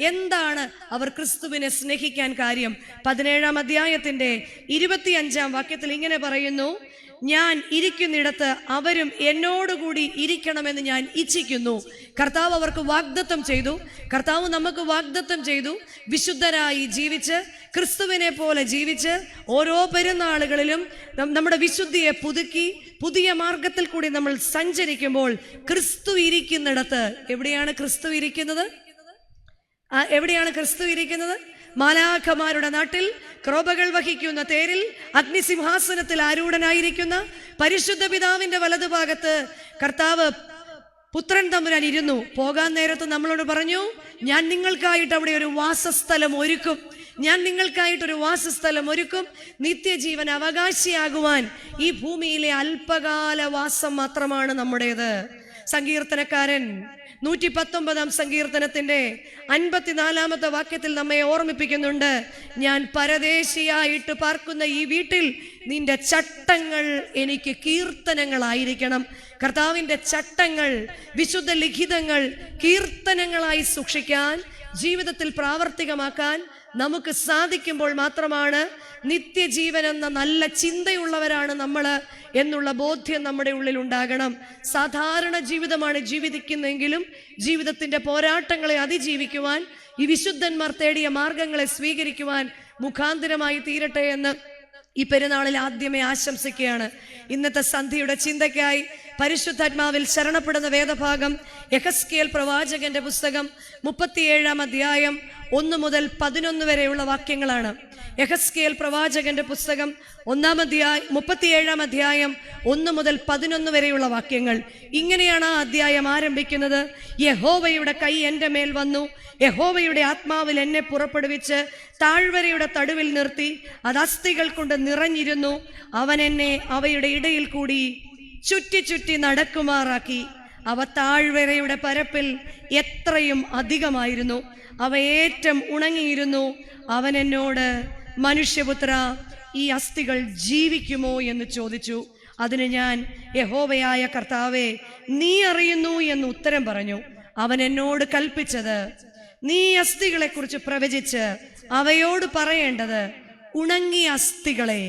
എന്താണ് അവർ ക്രിസ്തുവിനെ സ്നേഹിക്കാൻ കാര്യം? പതിനേഴാം അധ്യായത്തിന്റെ ഇരുപത്തിയഞ്ചാം വാക്യത്തിൽ ഇങ്ങനെ പറയുന്നു ഞാൻ ഇരിക്കുന്നിടത്ത് അവരും എന്നോടുകൂടി ഇരിക്കണമെന്ന് ഞാൻ ഇച്ഛിക്കുന്നു. കർത്താവ് അവർക്ക് വാഗ്ദത്തം ചെയ്തു. കർത്താവ് നമുക്ക് വാഗ്ദത്തം ചെയ്തു. വിശുദ്ധരായി ജീവിച്ച് ക്രിസ്തുവിനെ പോലെ ജീവിച്ച് ഓരോ പെരുന്നാളുകളിലും നമ്മുടെ വിശുദ്ധിയെ പുതുക്കി പുതിയ മാർഗത്തിൽ കൂടി നമ്മൾ സഞ്ചരിക്കുമ്പോൾ ക്രിസ്തു ഇരിക്കുന്നിടത്ത് എവിടെയാണ് ക്രിസ്തു ഇരിക്കുന്നത്? എവിടെയാണ് ക്രിസ്തു ഇരിക്കുന്നത്? മാലാഖമാരുടെ നാട്ടിൽ ക്രോപകൾ വഹിക്കുന്ന തേരിൽ അഗ്നിസിംഹാസനത്തിൽ ആരൂഢനായിരിക്കുന്ന പരിശുദ്ധ പിതാവിന്റെ വലതുഭാഗത്ത് കർത്താവ് പുത്രൻ തമ്പുരാൻ ഇരുന്നു. പോകാൻ നേരത്ത് നമ്മളോട് പറഞ്ഞു ഞാൻ നിങ്ങൾക്കായിട്ട് അവിടെ ഒരു വാസസ്ഥലം ഒരുക്കും. ഞാൻ നിങ്ങൾക്കായിട്ടൊരു വാസസ്ഥലം ഒരുക്കും. നിത്യജീവൻ അവകാശിയാകുവാൻ ഈ ഭൂമിയിലെ അല്പകാല വാസം മാത്രമാണ് നമ്മുടേത്. സങ്കീർത്തനക്കാരൻ നൂറ്റി പത്തൊമ്പതാം സങ്കീർത്തനത്തിന്റെ അൻപത്തിനാലാമത്തെ വാക്യത്തിൽ നമ്മെ ഓർമ്മിപ്പിക്കുന്നുണ്ട് ഞാൻ പരദേശിയായിട്ട് പാർക്കുന്ന ഈ വീട്ടിൽ നിന്റെ ചട്ടങ്ങൾ എനിക്ക് കീർത്തനങ്ങളായിരിക്കണം. കർത്താവിന്റെ ചട്ടങ്ങൾ വിശുദ്ധ ലിഖിതങ്ങൾ കീർത്തനങ്ങളായി സൂക്ഷിക്കാൻ ജീവിതത്തിൽ പ്രാവർത്തികമാക്കാൻ നമുക്ക് സാധിക്കുമ്പോൾ മാത്രമാണ് നിത്യജീവൻ എന്ന നല്ല ചിന്തയുള്ളവരാണ് നമ്മൾ എന്നുള്ള ബോധ്യം നമ്മുടെ ഉള്ളിൽ ഉണ്ടാകണം. സാധാരണ ജീവിതമാണ് ജീവിക്കുന്നതെങ്കിലും ജീവിതത്തിന്റെ പോരാട്ടങ്ങളെ അതിജീവിക്കുവാൻ ഈ വിശുദ്ധന്മാർ തേടിയ മാർഗങ്ങളെ സ്വീകരിക്കുവാൻ മുഖാന്തരമായി തീരട്ടെ എന്ന് ഈ പെരുന്നാളിൽ ആദ്യമേ ആശംസിക്കുകയാണ്. ഇന്നത്തെ സന്ധ്യയുടെ ചിന്തയ്ക്കായി പരിശുദ്ധാത്മാവിൽ ശരണപ്പെടുന്ന വേദഭാഗം യഹസ്കേൽ പ്രവാചകന്റെ പുസ്തകം മുപ്പത്തിയേഴാം അധ്യായം ഒന്ന് മുതൽ പതിനൊന്ന് വരെയുള്ള വാക്യങ്ങളാണ്. യഹസ്കേൽ പ്രവാചകന്റെ പുസ്തകം ഒന്നാം അധ്യായം മുപ്പത്തിയേഴാം അധ്യായം ഒന്ന് മുതൽ പതിനൊന്ന് വരെയുള്ള വാക്യങ്ങൾ. ഇങ്ങനെയാണ് ആ അധ്യായം ആരംഭിക്കുന്നത്. യഹോവയുടെ കൈ എന്റെ മേൽ വന്നു. യഹോവയുടെ ആത്മാവിൽ എന്നെ പുറപ്പെടുവിച്ച് താഴ്വരയുടെ തടുവിൽ നിർത്തി. അത് അസ്ഥികൾ കൊണ്ട് നിറഞ്ഞിരുന്നു. അവൻ എന്നെ അവയുടെ ഇടയിൽ കൂടി ചുറ്റി ചുറ്റി നടക്കുമാറാക്കി. അവ താഴ്വരയുടെ പരപ്പിൽ എത്രയും അധികമായിരുന്നു. അവ ഏറ്റം ഉണങ്ങിയിരുന്നു. അവൻ എന്നോട് മനുഷ്യപുത്ര ഈ അസ്ഥികൾ ജീവിക്കുമോ എന്ന് ചോദിച്ചു. അതിന് ഞാൻ യഹോവയായ കർത്താവെ നീ അറിയുന്നു എന്ന് ഉത്തരം പറഞ്ഞു. അവൻ എന്നോട് കൽപ്പിച്ചത് നീ അസ്ഥികളെ അസ്ഥികളെക്കുറിച്ച് പ്രവചിച്ച് അവയോട് പറയേണ്ടത് ഉണങ്ങിയ അസ്ഥികളെ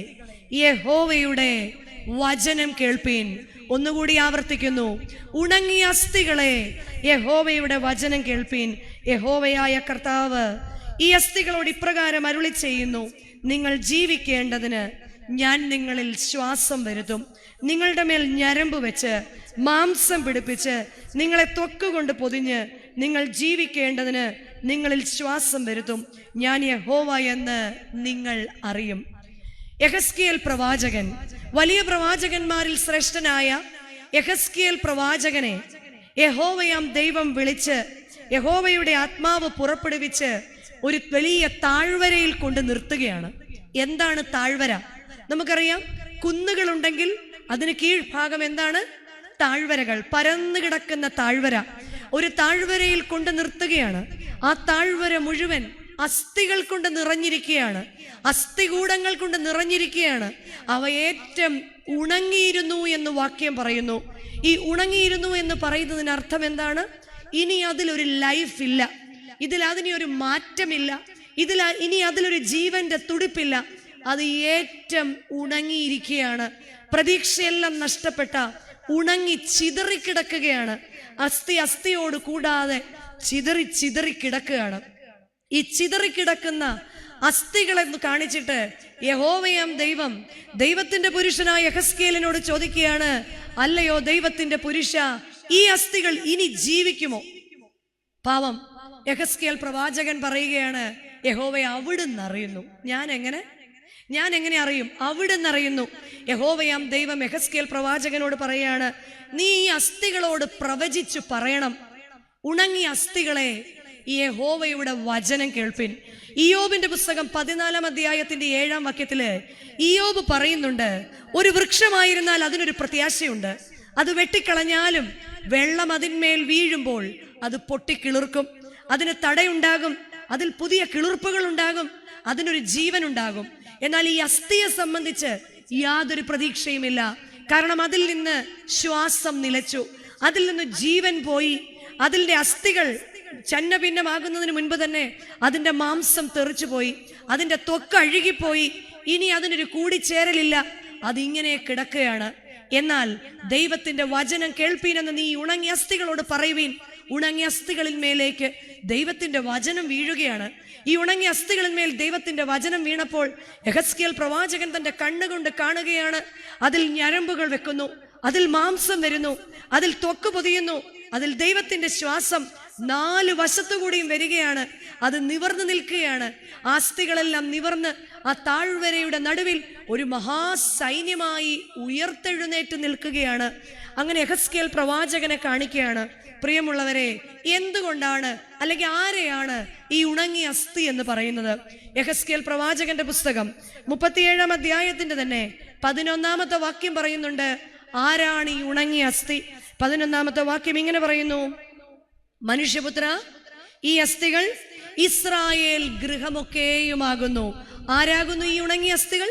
യഹോവയുടെ വചനം കേൾപ്പീൻ. ഒന്നുകൂടി ആവർത്തിക്കുന്നു. ഉണങ്ങിയ അസ്ഥികളെ യഹോവയുടെ വചനം കേൾപ്പീൻ. യഹോവയായ കർത്താവ് ഈ അസ്ഥികളോട് ഇപ്രകാരം അരുളി ചെയ്യുന്നു നിങ്ങൾ ജീവിക്കേണ്ടതിന് ഞാൻ നിങ്ങളിൽ ശ്വാസം വരുത്തും. നിങ്ങളുടെ മേൽ ഞരമ്പ് വെച്ച് മാംസം പിടിപ്പിച്ച് നിങ്ങളെ തൊക്കുകൊണ്ട് പൊതിഞ്ഞ് നിങ്ങൾ ജീവിക്കേണ്ടതിന് നിങ്ങളിൽ ശ്വാസം വരുത്തും. ഞാൻ യഹോവ എന്ന് നിങ്ങൾ അറിയും. യഹസ്കിയൽ പ്രവാചകൻ വലിയ പ്രവാചകന്മാരിൽ ശ്രേഷ്ഠനായ യഹസ്കിയൽ പ്രവാചകനെ യഹോവയാം ദൈവം വിളിച്ച് യഹോവയുടെ ആത്മാവ് പുറപ്പെടുവിച്ച് ഒരു വലിയ താഴ്വരയിൽ കൊണ്ട് നിർത്തുകയാണ്. എന്താണ് താഴ്വര? നമുക്കറിയാം കുന്നുകൾ ഉണ്ടെങ്കിൽ അതിന് കീഴ്ഭാഗം എന്താണ്? താഴ്വരകൾ പരന്നു കിടക്കുന്ന താഴ്വര. ഒരു താഴ്വരയിൽ കൊണ്ട് നിർത്തുകയാണ്. ആ താഴ്വര മുഴുവൻ അസ്ഥികൾ കൊണ്ട് നിറഞ്ഞിരിക്കുകയാണ്. അസ്ഥികൂടങ്ങൾ കൊണ്ട് നിറഞ്ഞിരിക്കുകയാണ്. അവ ഏറ്റവും ഉണങ്ങിയിരുന്നു എന്ന് വാക്യം പറയുന്നു. ഈ ഉണങ്ങിയിരുന്നു എന്ന് പറയുന്നതിന് അർത്ഥം എന്താണ്? ഇനി അതിലൊരു ലൈഫ് ഇല്ല. ഇതിൽ അതിന് ഒരു മാറ്റമില്ല. ഇതിൽ ഇനി അതിലൊരു ജീവന്റെ തുടിപ്പില്ല. അത് ഏറ്റം ഉണങ്ങിയിരിക്കുകയാണ്. പ്രതീക്ഷയെല്ലാം നഷ്ടപ്പെട്ട ഉണങ്ങി ചിതറിക്കിടക്കുകയാണ്. അസ്ഥി അസ്ഥിയോട് കൂടാതെ ചിതറി ചിതറി കിടക്കുകയാണ്. ഈ ചിതറിക്കിടക്കുന്ന അസ്ഥികളെന്ന് കാണിച്ചിട്ട് യഹോവയാം ദൈവം ദൈവത്തിന്റെ പുരുഷനായ ഹസ്കേലിനോട് ചോദിക്കുകയാണ് അല്ലയോ ദൈവത്തിന്റെ പുരുഷ ഈ അസ്ഥികൾ ഇനി ജീവിക്കുമോ? പാവം യഹസ്കേൽ പ്രവാചകൻ പറയുകയാണ് യഹോവയെ അവിടുന്ന് അറിയുന്നു ഞാൻ എങ്ങനെ ഞാൻ എങ്ങനെ അറിയും? അവിടുന്ന് അറിയുന്നു യഹോവയാം ദൈവം യഹസ്കേൽ പ്രവാചകനോട് പറയാണ് നീ ഈ അസ്ഥികളോട് പ്രവചിച്ചു പറയണം. ഉണങ്ങിയ അസ്ഥികളെ ഈ യഹോവയുടെ വചനം കേൾപ്പിൻ. ഇയോബിന്റെ പുസ്തകം പതിനാലാം അധ്യായത്തിന്റെ ഏഴാം വാക്യത്തിൽ ഇയോബ് പറയുന്നുണ്ട് ഒരു വൃക്ഷമായിരുന്നാൽ അതിനൊരു പ്രത്യാശയുണ്ട്. അത് വെട്ടിക്കളഞ്ഞാലും വെള്ളം അതിന്മേൽ വീഴുമ്പോൾ അത് പൊട്ടിക്കിളിർക്കും. അതിന് തടയുണ്ടാകും അതിൽ പുതിയ കിളിർപ്പുകൾ ഉണ്ടാകും അതിനൊരു ജീവൻ ഉണ്ടാകും എന്നാൽ ഈ അസ്ഥിയെ സംബന്ധിച്ച് യാതൊരു പ്രതീക്ഷയുമില്ല. കാരണം അതിൽ നിന്ന് ശ്വാസം നിലച്ചു. അതിൽ നിന്ന് ജീവൻ പോയി. അതിന്റെ അസ്ഥികൾ ചന്ന ഭിന്നമാകുന്നതിന് മുൻപ് തന്നെ അതിന്റെ മാംസം തെറിച്ചു പോയി അതിന്റെ ത്വക്ക് അഴുകിപ്പോയി. ഇനി അതിനൊരു കൂടിച്ചേരലില്ല. അതിങ്ങനെ കിടക്കുകയാണ്. എന്നാൽ ദൈവത്തിന്റെ വചനം കേൾപ്പീനെന്ന് നീ ഉണങ്ങിയ അസ്ഥികളോട് പറയുവീൻ. ഉണങ്ങിയ അസ്ഥികളിൽ മേലേക്ക് ദൈവത്തിന്റെ വചനം വീഴുകയാണ്. ഈ ഉണങ്ങിയ അസ്ഥികളിന്മേൽ ദൈവത്തിന്റെ വചനം വീണപ്പോൾ യഹസ്കിയൽ പ്രവാചകൻ തന്റെ കണ്ണുകൊണ്ട് കാണുകയാണ്. അതിൽ ഞരമ്പുകൾ വെക്കുന്നു. അതിൽ മാംസം വരുന്നു. അതിൽ തൊക്ക് പൊതിയുന്നു. അതിൽ ദൈവത്തിന്റെ ശ്വാസം നാല് വശത്തുകൂടിയും വരികയാണ്. അത് നിവർന്നു നിൽക്കുകയാണ്. ആസ്തികളെല്ലാം നിവർന്ന് ആ താഴ്വരയുടെ നടുവിൽ ഒരു മഹാസൈന്യമായി ഉയർത്തെഴുന്നേറ്റ് നിൽക്കുകയാണ്. അങ്ങനെ എഹസ്കേൽ പ്രവാചകനെ കാണിക്കുകയാണ്. പ്രിയമുള്ളവരെ എന്തുകൊണ്ടാണ് അല്ലെങ്കിൽ ആരെയാണ് ഈ ഉണങ്ങിയ അസ്ഥി എന്ന് പറയുന്നത്? യഹസ്കേൽ പ്രവാചകന്റെ പുസ്തകം മുപ്പത്തിയേഴാം അധ്യായത്തിന്റെ തന്നെ പതിനൊന്നാമത്തെ വാക്യം പറയുന്നുണ്ട് ആരാണ് ഈ ഉണങ്ങിയ അസ്ഥി? പതിനൊന്നാമത്തെ വാക്യം ഇങ്ങനെ പറയുന്നു മനുഷ്യപുത്ര ഈ അസ്ഥികൾ ഇസ്രായേൽ ഗൃഹമൊക്കെയുമാകുന്നു. ആരാകുന്നു ഈ ഉണങ്ങിയ അസ്ഥികൾ?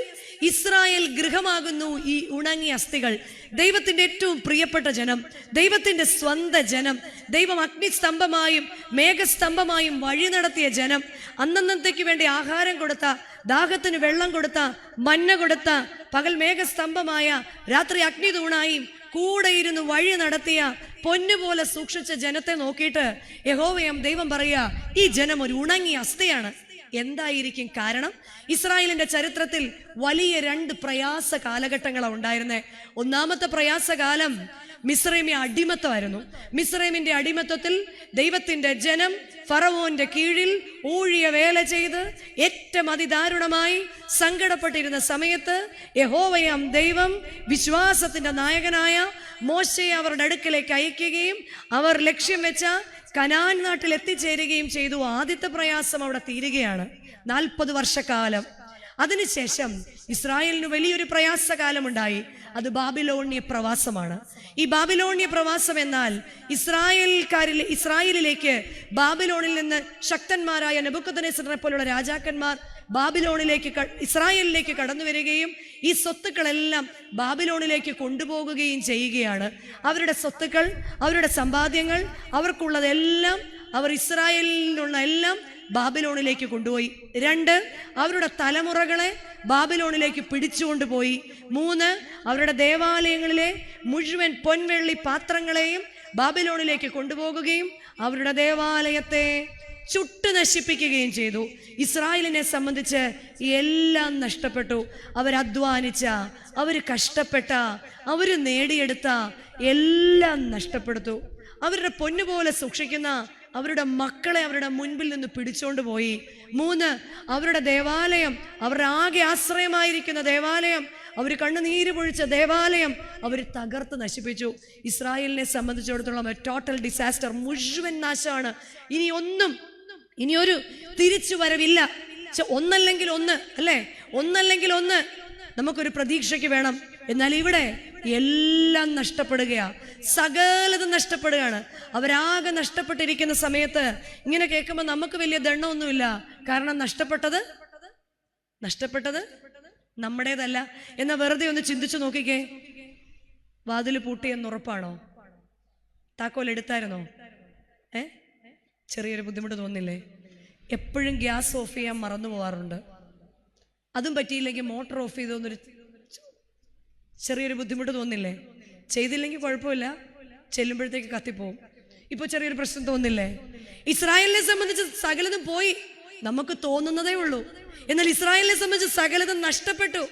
ഇസ്രായേൽ ഗൃഹമാകുന്നു ഈ ഉണങ്ങിയ അസ്ഥികൾ. ദൈവത്തിന്റെ ഏറ്റവും പ്രിയപ്പെട്ട ജനം ദൈവത്തിന്റെ സ്വന്ത ജനം ദൈവം അഗ്നിസ്തംഭമായും മേഘസ്തംഭമായും വഴി നടത്തിയ ജനം അന്നന്നത്തേക്ക് വേണ്ടി ആഹാരം കൊടുത്ത ദാഹത്തിന് വെള്ളം കൊടുത്ത മഞ്ഞ കൊടുത്ത പകൽ മേഘസ്തംഭമായ രാത്രി അഗ്നി തൂണായും കൂടെ ഇരുന്ന് വഴി നടത്തിയ പൊന്നുപോലെ സൂക്ഷിച്ച ജനത്തെ നോക്കിയിട്ട് യഹോവയം ദൈവം പറയുക ഈ ജനം ഒരു ഉണങ്ങിയ അസ്ഥയാണ്. എന്തായിരിക്കും കാരണം? ഇസ്രായേലിന്റെ ചരിത്രത്തിൽ വലിയ രണ്ട് പ്രയാസ കാലഘട്ടങ്ങളാണ് ഉണ്ടായിരുന്നത്. ഒന്നാമത്തെ പ്രയാസകാലം മിസ്രൈമി അടിമത്തമായിരുന്നു. മിസ്രൈമിന്റെ അടിമത്തത്തിൽ ദൈവത്തിന്റെ ജനം ഫറവോന്റെ കീഴിൽ ഊഴിയ വേല ചെയ്ത് ഏറ്റവും അതിദാരുണമായി സങ്കടപ്പെട്ടിരുന്ന സമയത്ത് യഹോവയാം ദൈവം വിശ്വാസത്തിന്റെ നായകനായ മോശയെ അവരുടെ അടുക്കിലേക്ക് അയക്കുകയും അവർ ലക്ഷ്യം വെച്ച കനാൻ നാട്ടിൽ എത്തിച്ചേരുകയും ചെയ്തു. ആദ്യത്തെ പ്രയാസം അവിടെ തീരുകയാണ്. നാൽപ്പത് വർഷക്കാലം. അതിനുശേഷം ഇസ്രായേലിന് വലിയൊരു പ്രയാസകാലമുണ്ടായി. അത് ബാബിലോണ്യ പ്രവാസമാണ്. ഈ ബാബിലോണ്യ പ്രവാസം എന്നാൽ ഇസ്രായേൽക്കാരിൽ ഇസ്രായേലിലേക്ക് ബാബിലോണിൽ നിന്ന് ശക്തന്മാരായ നെബുക്കത്തനേസറിനെ പോലുള്ള രാജാക്കന്മാർ ബാബിലോണിലേക്ക് ഇസ്രായേലിലേക്ക് കടന്നു വരികയും ഈ സ്വത്തുക്കളെല്ലാം ബാബിലോണിലേക്ക് കൊണ്ടുപോകുകയും ചെയ്യുകയാണ്. അവരുടെ സ്വത്തുക്കൾ അവരുടെ സമ്പാദ്യങ്ങൾ അവർക്കുള്ളതെല്ലാം അവർ ഇസ്രായേലിലുള്ള എല്ലാം ബാബിലോണിലേക്ക് കൊണ്ടുപോയി. രണ്ട് അവരുടെ തലമുറകളെ ബാബിലോണിലേക്ക് പിടിച്ചുകൊണ്ടുപോയി. മൂന്ന് അവരുടെ ദേവാലയങ്ങളിലെ മുഴുവൻ പൊൻവെള്ളി പാത്രങ്ങളെയും ബാബിലോണിലേക്ക് കൊണ്ടുപോകുകയും അവരുടെ ദേവാലയത്തെ ചുട്ടു നശിപ്പിക്കുകയും ചെയ്തു. ഇസ്രായേലിനെ സംബന്ധിച്ച് എല്ലാം നഷ്ടപ്പെട്ടു. അവരധ്വാനിച്ച അവർ കഷ്ടപ്പെട്ട അവർ നേടിയെടുത്ത എല്ലാം നഷ്ടപ്പെടുത്തു. അവരുടെ പൊന്നുപോലെ സൂക്ഷിക്കുന്ന അവരുടെ മക്കളെ അവരുടെ മുൻപിൽ നിന്ന് പിടിച്ചോണ്ട് പോയി. മൂന്ന് അവരുടെ ദേവാലയം അവരുടെ ആകെ ആശ്രയമായിരിക്കുന്ന ദേവാലയം അവർ കണ്ണുനീര് പൊഴിച്ച ദേവാലയം അവർ തകർത്ത് നശിപ്പിച്ചു. ഇസ്രായേലിനെ സംബന്ധിച്ചിടത്തോളം ടോട്ടൽ ഡിസാസ്റ്റർ മുഴുവൻ നാശമാണ്. ഇനി ഒന്നും ഇനി ഒരു തിരിച്ചു വരവില്ല ഒന്നല്ലെങ്കിൽ ഒന്ന് അല്ലേ? ഒന്നല്ലെങ്കിൽ ഒന്ന്. നമുക്കൊരു പ്രതീക്ഷയ്ക്ക് വേണം. എന്നാൽ ഇവിടെ എല്ലാം നഷ്ടപ്പെടുകയാ. സകലതും നഷ്ടപ്പെടുകയാണ്. അവരാകെ നഷ്ടപ്പെട്ടിരിക്കുന്ന സമയത്ത് ഇങ്ങനെ കേൾക്കുമ്പോൾ നമുക്ക് വലിയ ദണ്ണമൊന്നുമില്ല കാരണം നഷ്ടപ്പെട്ടത്? നഷ്ടപ്പെട്ടത് നമ്മുടേതല്ല. എന്നാ വെറുതെ ഒന്ന് ചിന്തിച്ചു നോക്കിക്കേ. വാതിൽ പൂട്ടിയെന്ന് ഉറപ്പാണോ? താക്കോൽ എടുത്തായിരുന്നോ? ഏ? ചെറിയൊരു ബുദ്ധിമുട്ട് തോന്നില്ലേ? എപ്പോഴും ഗ്യാസ് ഓഫ് ചെയ്യാൻ മറന്നു പോകാറുണ്ട് അതും പറ്റിയില്ലെങ്കിൽ മോട്ടർ ഓഫ് ചെയ്തു എന്നൊരു ചെറിയൊരു ബുദ്ധിമുട്ട് തോന്നില്ലേ? ചെയ്തില്ലെങ്കിൽ കുഴപ്പമില്ല. ചെല്ലുമ്പോഴത്തേക്ക് കത്തിപ്പോവും. ഇപ്പോൾ ചെറിയൊരു പ്രശ്നം തോന്നില്ലേ? ഇസ്രായേലിനെ സംബന്ധിച്ച് സകലതും പോയി. നമുക്ക് തോന്നുന്നതേ ഉള്ളൂ. എന്നാൽ ഇസ്രായേലിനെ സംബന്ധിച്ച് സകലതും നഷ്ടപ്പെട്ടു.